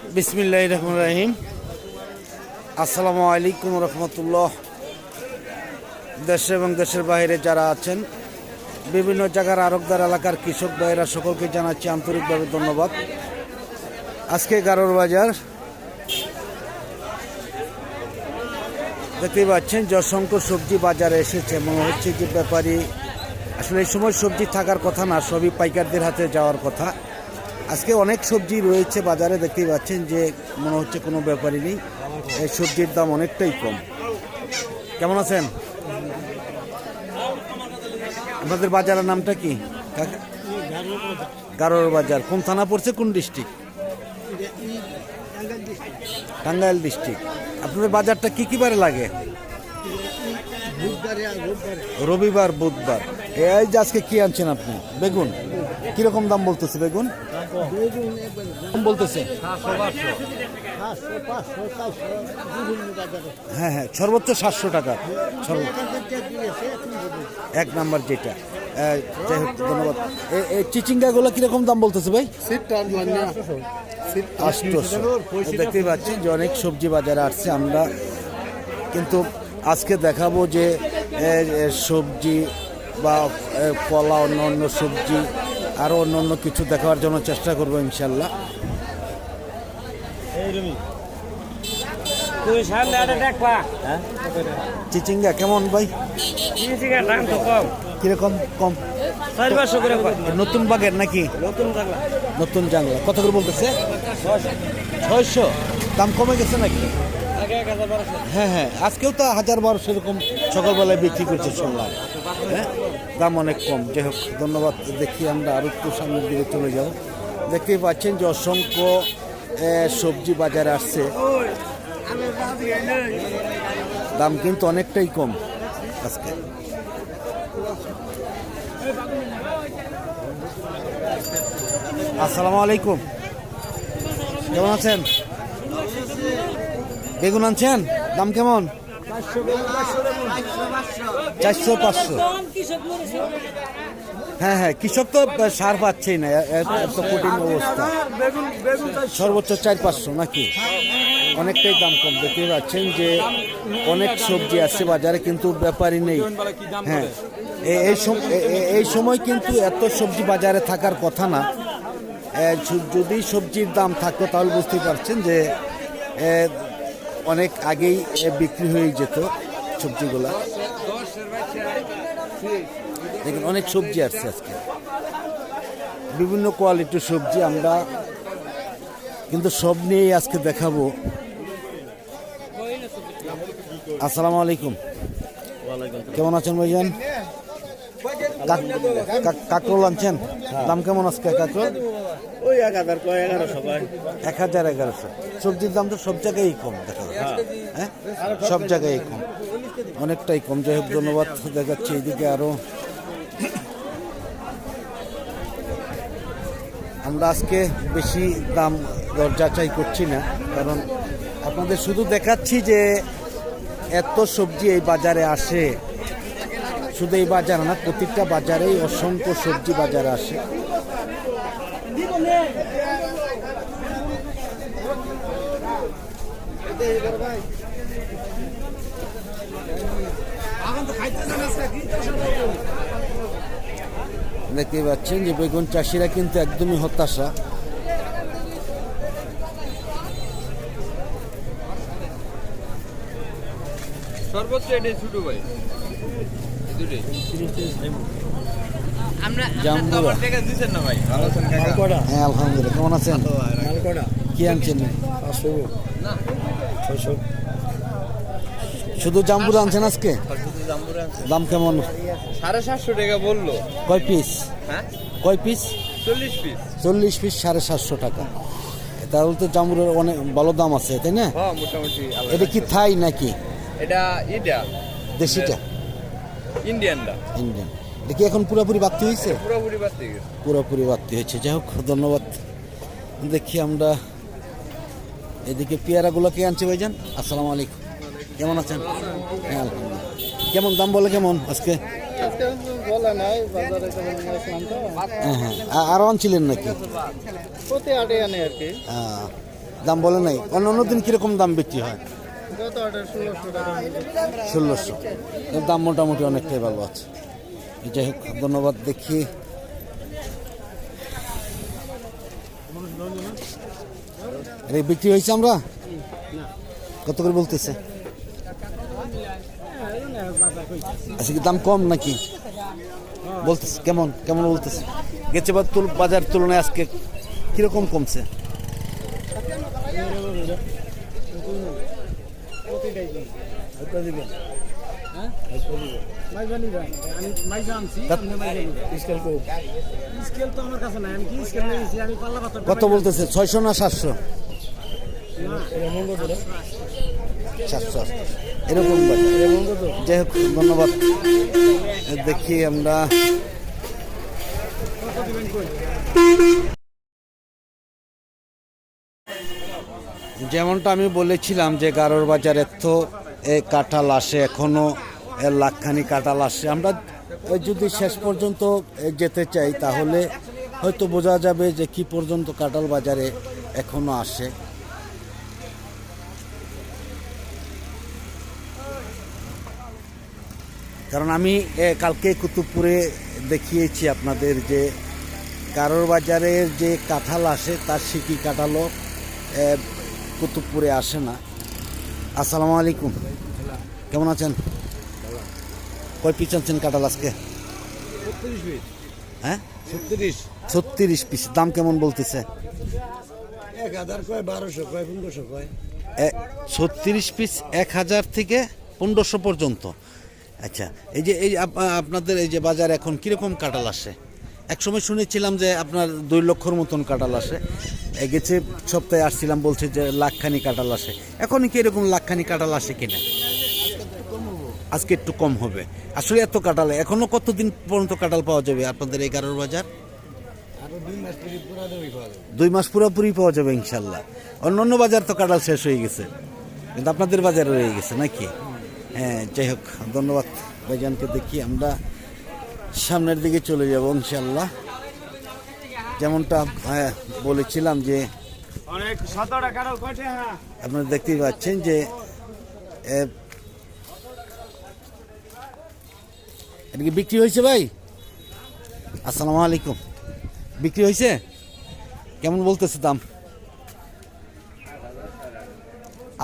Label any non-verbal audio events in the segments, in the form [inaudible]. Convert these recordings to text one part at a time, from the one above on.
বিসমিল্লাহ রহমান রাহিম। আসসালামু আলাইকুম রহমতুল্লাহ। দেশে এবং দেশের বাইরে যারা আছেন, বিভিন্ন জায়গার আরবদার এলাকার কৃষক ভাইয়েরা, সকলকে জানাচ্ছি আন্তরিকভাবে ধন্যবাদ। আজকে গারোর বাজার, দেখতেই পাচ্ছেন যে সবজি বাজারে এসেছে। মনে হচ্ছে যে ব্যাপারী, আসলে এই সময় সবজি থাকার কথা না, সবই পাইকারদের হাতে যাওয়ার কথা। আজকে অনেক সবজি রয়েছে বাজারে, দেখতেই পাচ্ছেন যে মনে হচ্ছে কোনো ব্যাপারই নেই। এই সবজির দাম অনেকটাই কম। কেমন আছেন? আপনাদের বাজারের নামটা কি? গারোর বাজার। কোন থানা পড়ছে, কোন ডিস্ট্রিক্ট? টাঙ্গাইল ডিস্ট্রিক্ট। আপনাদের বাজারটা কি কি বারে লাগে? রবিবার, বুধবার। এই যে আজকে কি আনছেন আপনি? বেগুন। কীরকম দাম বলতেছে বেগুন? বলতেছে। হ্যাঁ হ্যাঁ সর্বোচ্চ সাতশো টাকা। এক নাম্বার যেটা। যাই হোক ধন্যবাদ। চিচিঙ্গাগুলো কীরকম দাম বলতেছে ভাই? আষ্টশো দেখতেই পাচ্ছি যে অনেক সবজি বাজারে আসছে আমরা। কিন্তু আজকে দেখাবো যে সবজি বা কলা অন্য অন্য সবজি আরও অন্য অন্য কিছু দেখার জন্য চেষ্টা করব ইনশাল্লাহ। দেখবা চিচিঙ্গা কেমন ভাই? কীরকম কম? নতুন বাগের নাকি? নতুন জানলা কত করে বলতেছে? ছয়শো। দাম কমে গেছে নাকি? হ্যাঁ হ্যাঁ। আজকেও তো হাজার বারোশো এরকম সকালবেলায় বিক্রি করছে শুনলাম। হ্যাঁ? দাম অনেক কম। যাই হোক, ধন্যবাদ দেখি আমরা আরও একটু সামনের দিকে চলে যাব। দেখতেই পাচ্ছেন যে অসংখ্য সবজি বাজারে আসছে। দাম কিন্তু অনেকটাই কম আজকে। আসসালামু আলাইকুম। কেমন আছেন? বেগুন আনছেন? দাম কেমন? চারশো পাঁচশো। হ্যাঁ হ্যাঁ কৃষক তো সার পাচ্ছেই না এত কঠিন অবস্থা। সর্বোচ্চ চার পাঁচশো নাকি? অনেকটাই দাম কম দেখতে পাচ্ছেন যে অনেক সবজি আছে বাজারে, কিন্তু ব্যাপারই নেই। হ্যাঁ এই সময় কিন্তু এত সবজি বাজারে থাকার কথা না। যদি সবজির দাম থাকতো, তাহলে বুঝতে পারছেন যে অনেক আগেই বিক্রি হয়ে যেত সবজিগুলা। দেখুন, অনেক সবজি আসছে আজকে। বিভিন্ন কোয়ালিটির সবজি আমরা কিন্তু সব নিয়েই আজকে দেখাবো। আসসালামু আলাইকুম। কেমন আছেন ভাইজান? কাক- কাক- কাকরোল আনছেন? দাম কেমন আজকে কাকরোল? ওই এক হাজার কয় এগারো সবাই এক হাজার এগারোশো। সবজির দাম তো সব জায়গায় কম দেখা যাচ্ছে। হ্যাঁ। সব জায়গায় কম। অনেকটাই কম। যাই হোক ধন্যবাদ। দেখাচ্ছে এইদিকে আরও। আমরা আজকে বেশি দাম দর যাচাই করছি না কারণ আপনাদের শুধু দেখাচ্ছি যে এত সবজি এই বাজারে আসে। শুধু এই বাজারে না প্রতিটা বাজারেই অসংখ্য সবজি বাজারে আসে। দেখতে পাচ্ছেন যে বেগুন চাষিরা কিন্তু একদমই হতাশা। সর্বোচ্চ এটাই ছোট ভাই। দুটোই। জাম্বুরা। আমার না ভাই। ভালো আছেন কাকা? হ্যাঁ আলহামদুলিল্লাহ। কেমন আছেন? কি আনছেন? শুধু জাম্বুরা আনছেন আজকে? শুধু জাম্বুরা আনছেন। দাম কেমন? সাড়ে সাতশো টাকা বলল। কয় পিস? হ্যাঁ? কয় পিস? চল্লিশ পিস। চল্লিশ পিস সাড়ে সাতশো টাকা। তাহলে তো জাম্বুরের অনেক ভালো দাম আছে তাই না? হ্যাঁ মোটামুটি এটা কি থাই নাকি? এটা এটা দেশিটা? ইন্ডিয়ানটা। ইন্ডিয়ান। কি এখন পুরোপুরি বাড়তি হয়েছে? পুরোপুরি গেছে। পুরোপুরি বাড়তি হয়েছে। যাই হোক ধন্যবাদ। দেখি আমরা এদিকে পেয়ারাগুলো কে আনছে ভাইজান। আসসালামু আলাইকুম। কেমন আছেন? হ্যাঁ আলহামদুলিল্লাহ। কেমন দাম বলে কেমন আজকে? বলা নাই বাজারে কেমন আসলাম তো হ্যাঁ। হ্যাঁ আরও আনছিলেন নাকি? প্রতি আটে আনে আর কি। দাম বলে নাই। অন্য অন্য দিন কীরকম দাম বিক্রি হয়? ষোলোশো। দাম মোটামুটি অনেকটাই ভালো আছে। যাই হোক, ধন্যবাদ দেখি। আরে, বিক্রি হয়েছে আমরা? কত করে বলতেছে? আচ্ছা কি দাম কম নাকি? বলতেছে, কেমন কেমন বলতেছে? গেছে বা বাজার তুলনায় আজকে কীরকম কমছে? কত বলতেছে? ছয়শো না সাতশো? সাতশো। এরকম। যাই হোক ধন্যবাদ। দেখি আমরা যেমনটা আমি বলেছিলাম যে গারোর বাজারে তো এ কাঁঠাল আসে এখনও এ লাখখানি কাঁঠাল আসে আমরা যদি শেষ পর্যন্ত যেতে চাই, তাহলে হয়তো বোঝা যাবে যে কি পর্যন্ত কাঁঠাল বাজারে এখনও আসে। কারণ আমি কালকে কুতুবপুরে দেখিয়েছি আপনাদের যে কারোর বাজারের যে কাঁঠাল আসে, তার সিকি কাঁঠালও কুতুবপুরে আসে না। আসসালামু আলাইকুম। কেমন আছেন? কয় পিস আনছেন কাঁঠাল আজকে? হ্যাঁ? ছত্রিশ। পিস দাম কেমন বলতেছে? এক হাজার কয় বারোশো কয় পনেরোশো কয়। ছত্রিশ পিস এক হাজার থেকে পনেরোশো পর্যন্ত। আচ্ছা এই যে এই আপ- আপনাদের এই যে বাজার এখন কীরকম কাঁঠাল আসে? একসময় শুনেছিলাম যে আপনার দুই লক্ষর মতন কাঁঠাল আসে। গেছে সপ্তাহে আসছিলাম বলছে যে লাখখানি কাঁঠাল আসে। এখন কি এরকম লাখখানি কাঁঠাল আসে কিনা? আজকে একটু কম হবে। আসলে এত কাঁঠাল এখনও কতদিন পর্যন্ত কাঁঠাল পাওয়া যাবে আপনাদের এই গারোর বাজার? দুই মাস পুরোপুরি পাওয়া যাবে। ইনশাল্লাহ। অন্য অন্য বাজার তো কাঁঠাল শেষ হয়ে গেছে। কিন্তু আপনাদের বাজারে রয়ে গেছে নাকি? হ্যাঁ যাই হোক ধন্যবাদ ভাইজানকে দেখি আমরা সামনের দিকে চলে যাব ইনশাল্লাহ। যেমনটা হ্যাঁ, বলেছিলাম যে আপনারা দেখতেই পাচ্ছেন যে এটা কি বিক্রি হয়েছে ভাই? আসসালামু আলাইকুম। বিক্রি হয়েছে? কেমন বলতেছে দাম?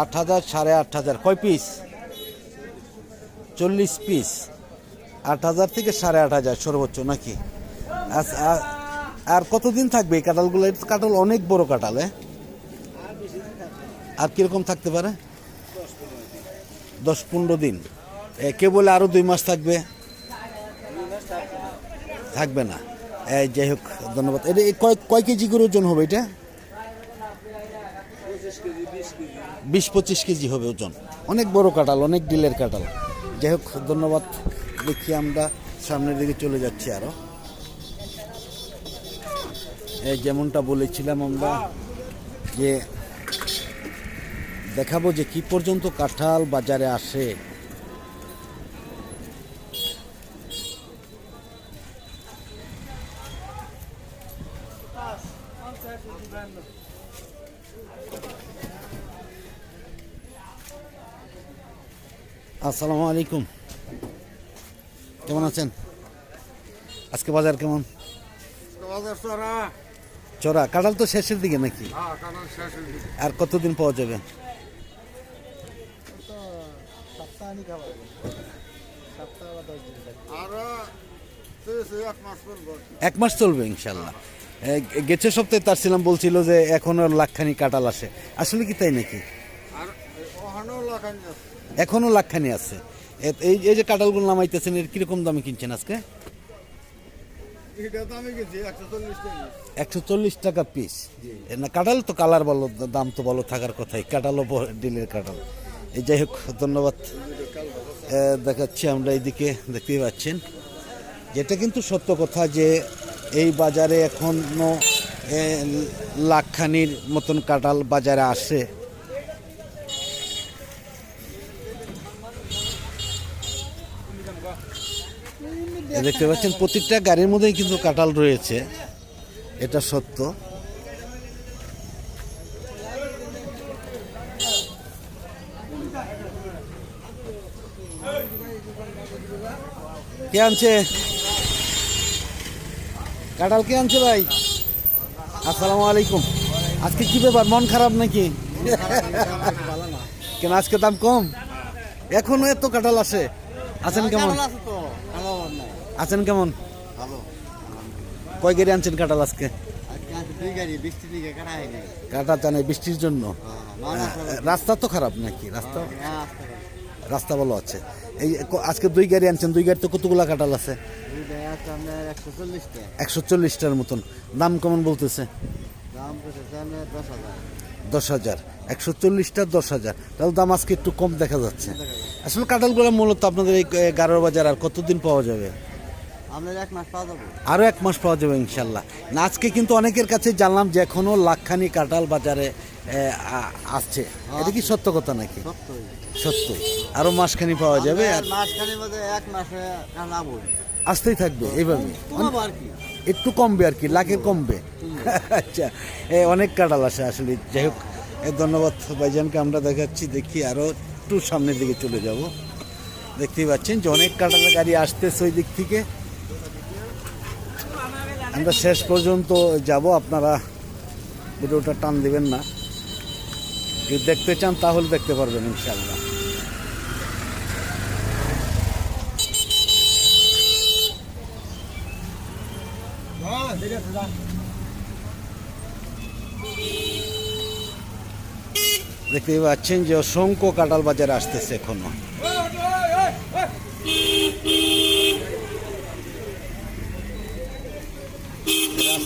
আট হাজার, সাড়ে আট হাজার। কয় পিস চল্লিশ পিস আট হাজার থেকে সাড়ে আট হাজার সর্বোচ্চ নাকি? আর কতদিন থাকবে এই কাঁঠালগুলো? কাঁঠাল অনেক বড় হ্যাঁ আর কীরকম থাকতে পারে? দশ পনেরো দিন। কে বলে আরও দুই মাস থাকবে। থাকবে না। যাই হোক, ধন্যবাদ। এটা কয় কয় কেজি করে ওজন হবে এটা? বিশ পঁচিশ কেজি হবে ওজন। অনেক বড় কাঁঠাল, অনেক ডিলের কাঁঠাল। যাই হোক, ধন্যবাদ। দেখি আমরা সামনের দিকে চলে যাচ্ছি আরও। এই যেমনটা বলেছিলাম আমরা যে দেখাবো যে কি পর্যন্ত কাঁঠাল বাজারে আসে। আসসালামু আলাইকুম। কেমন আছেন? আজকে বাজার কেমন? চড়া। কাঁঠাল তো শেষের দিকে নাকি? আর কতদিন পাওয়া যাবে? এক মাস চলবে। ইনশাল্লাহ। গেছে সপ্তাহে তার ছিলাম বলছিল যে এখনও লাখখানি কাঁঠাল আসে। আসলে কি তাই নাকি? আর ওখানেও আছে। এখনও লাখখানি আছে। এই এই যে কাঁঠালগুলো নামাইতেছেন এর কীরকম দামে কিনছেন আজকে? একশো চল্লিশ টাকা। পিস না কাঁঠাল তো কালার ভালো দাম তো ভালো থাকার কথাই। কাঁঠালও ডিলের কাঁঠাল। এই যাই হোক ধন্যবাদ। দেখাচ্ছি আমরা এইদিকে দেখতেই পাচ্ছেন। যেটা কিন্তু সত্য কথা যে এই বাজারে এখনও এ, লাখখানির মতন কাঁঠাল বাজারে আসে। দেখতে পাচ্ছেন প্রত্যেকটা গাড়ির মধ্যেই কিন্তু কাঁঠাল রয়েছে। এটা সত্য। কে আনছে? কাঁঠাল কে আনছে ভাই? আসসালামু আলাইকুম। আজকে কি ব্যাপার, মন খারাপ নাকি? কেন আজকে দাম কম? এখনও এত কাঁঠাল আছে আছেন কেমন? আছেন কেমন? ভালো। কয় গাড়ি আনছেন কাঁঠাল আজকে? কাটা হয় নাই টানে বৃষ্টির জন্য। রাস্তা তো খারাপ নাকি? রাস্তা? হ্যাঁ রাস্তা ভালো আছে। এই আজকে দুই গাড়ি আনছেন দুই গাড়ি তো কতগুলা কাঁঠাল আছে? একশো চল্লিশটার মতন। দাম কেমন বলতেছে? দশ হাজার। দশ হাজার। একশো চল্লিশটা দশ হাজার। তাহলে দাম আজকে একটু কম দেখা যাচ্ছে। আসলে কাঁঠালগুলো মূলত আপনাদের এই গারোর বাজার আর কতদিন পাওয়া যাবে? আরও এক মাস পাওয়া যাবে। ইনশাল্লাহ। না আজকে কিন্তু অনেকের কাছে জানলাম যে এখনও লাখখানি কাঁঠাল বাজারে আসছে। এটা কি সত্য কথা নাকি? সত্য আরও মাসখানি পাওয়া যাবে? আর মাসখানের মধ্যে এক মাসে না আসতেই থাকবে এইভাবে। আর কি। একটু কমবে আর কি লাখের কমবে। আচ্ছা এ অনেক কাঁঠাল আসে আসলে। যাই হোক ধন্যবাদ ভাইজানকে আমরা দেখাচ্ছি দেখি আরও একটু সামনের দিকে চলে যাব। দেখতেই পাচ্ছেন যে অনেক কাঁঠালের গাড়ি আসতেছে ওই দিক থেকে। আমরা শেষ পর্যন্ত যাব, আপনারা ভিডিওটা টান দিবেন না। যদি দেখতে চান, তাহলে দেখতে পারবেন ইনশাল্লাহ দেখতেই পাচ্ছেন যে অসংখ্য কাঁঠাল বাজারে আসতেছে এখনও।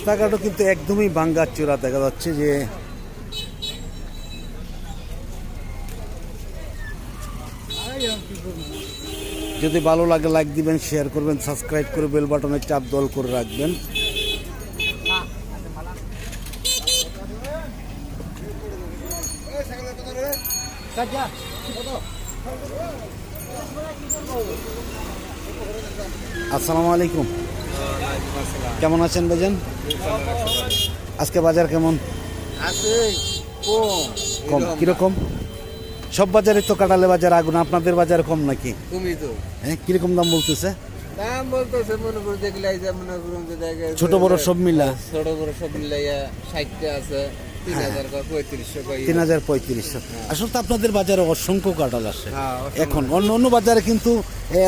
রাস্তাঘাটও কিন্তু একদমই ভাঙ্গার চূড়া দেখা যাচ্ছে যে যদি ভালো লাগে লাইক দিবেন শেয়ার করবেন সাবস্ক্রাইব করে বেল বাটনে চাপ দল করে রাখবেন। আসসালামু আলাইকুম। কেমন আছেন ভাইজান? আজকে বাজার কেমন? কম কম কীরকম? সব বাজারে তো কাটালে বাজার আগুন আপনাদের বাজার কম নাকি? তুমি তো। হ্যাঁ কীরকম দাম বলতেছে? দাম বলতেছে মনে করে দেখলে যে মনে করুন যে ছোট বড় সব মিলা। ছোট বড় সব মিলাইয়া ষাটটা আছে। তিন হাজার পঁয়ত্রিশশো আসলে তো আপনাদের বাজারে অসংখ্য কাঁঠাল আসে। হ্যাঁ, এখন অন্য অন্য বাজারে কিন্তু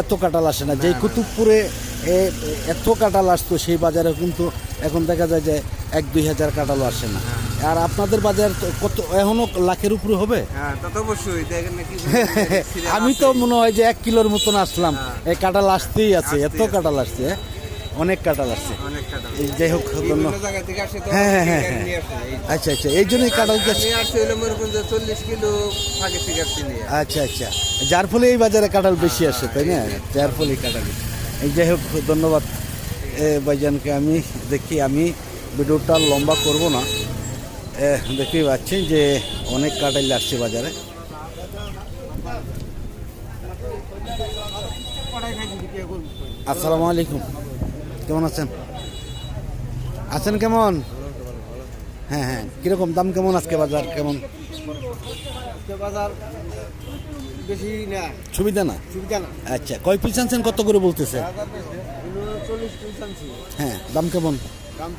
এত কাঁঠাল আসে না। যেই কুতুবপুরে এত কাঁঠাল আসতো সেই বাজারে কিন্তু এখন দেখা যায় যে এক দুই হাজার কাঁঠালও আসে না। আর আপনাদের বাজার কত এখনও লাখের উপরে হবে? হ্যাঁ [laughs] আমি তো মনে হয় যে এক কিলোর মতন আসলাম। এই কাঁঠাল আসতেই আছে এত কাঁঠাল আসছে। হ্যাঁ? অনেক কাঁঠাল আসছে। এই যাই হোক হ্যাঁ হ্যাঁ হ্যাঁ হ্যাঁ। আচ্ছা আচ্ছা এই জন্যই যে চল্লিশ কিলো আচ্ছা আচ্ছা। যার ফলে এই বাজারে কাঁঠাল বেশি আসে তাই না? যার ফলে এই যাই হোক ধন্যবাদ। এ ভাইজানকে আমি দেখি আমি ভিডিওটা লম্বা করব না। দেখতেই পাচ্ছেন যে অনেক কাঁঠাল আসছে বাজারে। আসসালামু আলাইকুম। কেমন আছেন? আছেন কেমন? হ্যাঁ হ্যাঁ। কীরকম দাম কেমন আজকে বাজার? কেমন? বাজার বেশি না। সুবিধা না? সুবিধা না। আচ্ছা কয় পিস আনছেন? কত করে বলতেছে? হ্যাঁ দাম কেমন? দাম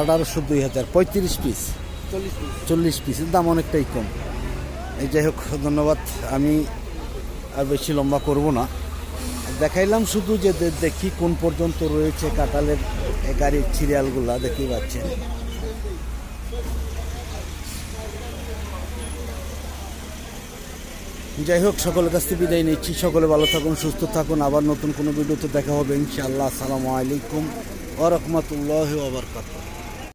আঠারোশো দুই হাজার। পঁয়ত্রিশ পিস? চল্লিশ পিসের দাম অনেকটাই কম। এই যাই হোক ধন্যবাদ। আমি আর বেশি লম্বা করব না। দেখাইলাম শুধু যে দেখি কোন পর্যন্ত রয়েছে কাঁঠালের এ গাড়ির সিরিয়ালগুলা দেখতেই পাচ্ছেন। যাই হোক, সকলের কাছ থেকে বিদায় নিচ্ছি। সকলে ভালো থাকুন, সুস্থ থাকুন। আবার নতুন কোনো ভিডিওতে দেখা হবে, ইনশাআল্লাহ। আসসালামু আলাইকুম ওরহমতুল্লাহ ওবরকাত